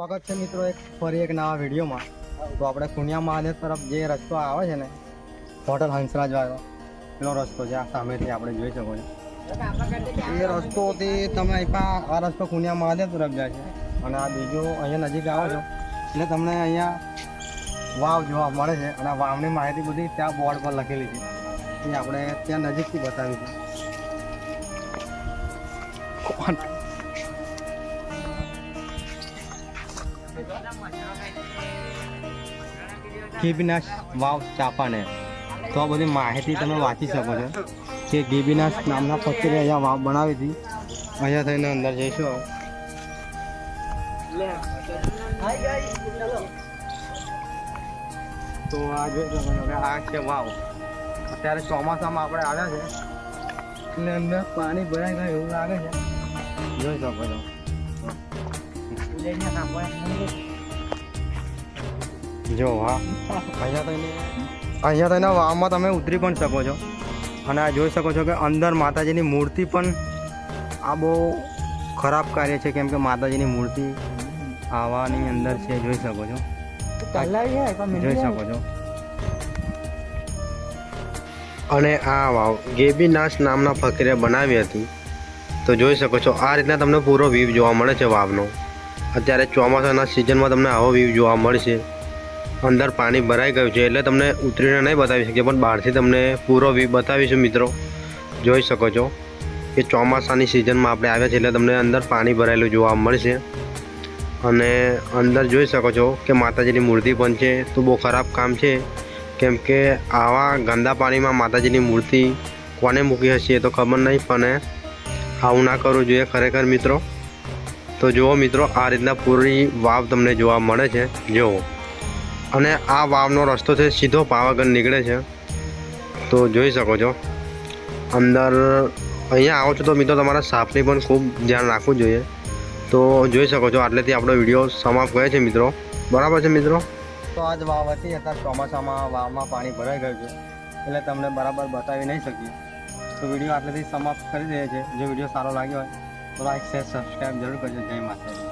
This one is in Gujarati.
સ્વાગત છે મિત્રો એક ફરી એક નવા વિડીયોમાં. તો આપણે કુણિયા મહાદેવ તરફ જે રસ્તો આવે છે ને, હોટલ હંસરાજ વાળો, એનો રસ્તો છે આ સામેથી આપણે જોઈ શકો છો. એ રસ્તોથી તમે અહીંયા આ રસ્તો કુણિયા મહાદેવ તરફ જાય છે. અને આ બીજો અહીંયા નજીક આવો છો, એટલે તમને અહીંયા વાવ જોવા મળે છે. અને વાવની માહિતી બધી ત્યાં બોર્ડ પર લખેલી છે. એ આપણે ત્યાં નજીકથી બતાવી છે. ગીબીનાશ વાવ ચાપાને. તો આ બધી માહિતી તમે વાંચી શકો છો. કે ગીબીનાશ નામના ફકીરે અહીંયા વાવ બનાવી હતી. અહીંયા થઈને અંદર જઈશું તો આ જોઈ આ છે વાવ. અત્યારે ચોમાસામાં આપણે આવ્યા છે. એટલે અંદર પાણી ભરાઈ ગયું એવું લાગે છે. જોઈ શકો છો. જો હા અહીંયા થઈને અહીંયા થઈને વાવમાં તમે ઉતરી પણ શકો છો. અને આ જોઈ શકો છો કે અંદર માતાજીની મૂર્તિ પણ આ બહુ ખરાબ કાર્ય છે કેમ કે માતાજીની મૂર્તિ આવાની અંદર છે જોઈ શકો છો. જોઈ શકો છો. અને આ વાવ ગેબીનાશ નામના ફકીરે બનાવી હતી તો જોઈ શકો છો આ રીતના તમને પૂરો વ્યૂ જોવા મળે છે વાવનો. અત્યારે ચોમાસાના સિઝનમાં તમને આવો વ્યૂ જોવા મળશે. અંદર પાણી ભરાઈ ગયું છે એટલે તમને ઉતરીને નહીં બતાવી શકીએ, પણ બહારથી તમને પૂરો વ્યૂ બતાવીશું મિત્રો. જોઈ શકો છો કે ચોમાસાની સિઝનમાં આપણે આવ્યા છે એટલે તમને અંદર પાણી ભરાયેલું જોવા મળશે. અને અંદર જોઈ શકો છો કે માતાજીની મૂર્તિ પણ છે, તો બહુ ખરાબ કામ છે. કેમ કે આવા ગંદા પાણીમાં માતાજીની મૂર્તિ કોને મૂકી હશે એ તો ખબર નહીં, પણ આવું ના કરવું જોઈએ ખરેખર મિત્રો. તો જુઓ મિત્રો, આ રીતના પૂરી વાવ તમને જોવા મળે છે. જુઓ. અને આ વાવનો રસ્તો છે, સીધો પાવાગઢ નીકળે છે. તો જોઈ શકો છો. અંદર અહીંયા આવો છો તો મિત્રો તમારા સાપની પણ ખૂબ ધ્યાન રાખવું જોઈએ. તો જોઈ શકો છો, આટલેથી આપણો વીડિયો સમાપ્ત કરે છે મિત્રો. બરાબર છે મિત્રો? તો આજ વાવ હતી અત્યારે ચોમાસામાં વાવમાં પાણી ભરાઈ ગયું છે. એટલે તમને બરાબર બતાવી નહીં શકીએ. તો વીડિયો આટલેથી સમાપ્ત કરી દઈએ છીએ. જો વીડિયો સારો લાગ્યો હોય તો લાઈક, શેર, સબસ્ક્રાઈબ જરૂર કરજો. જય માતા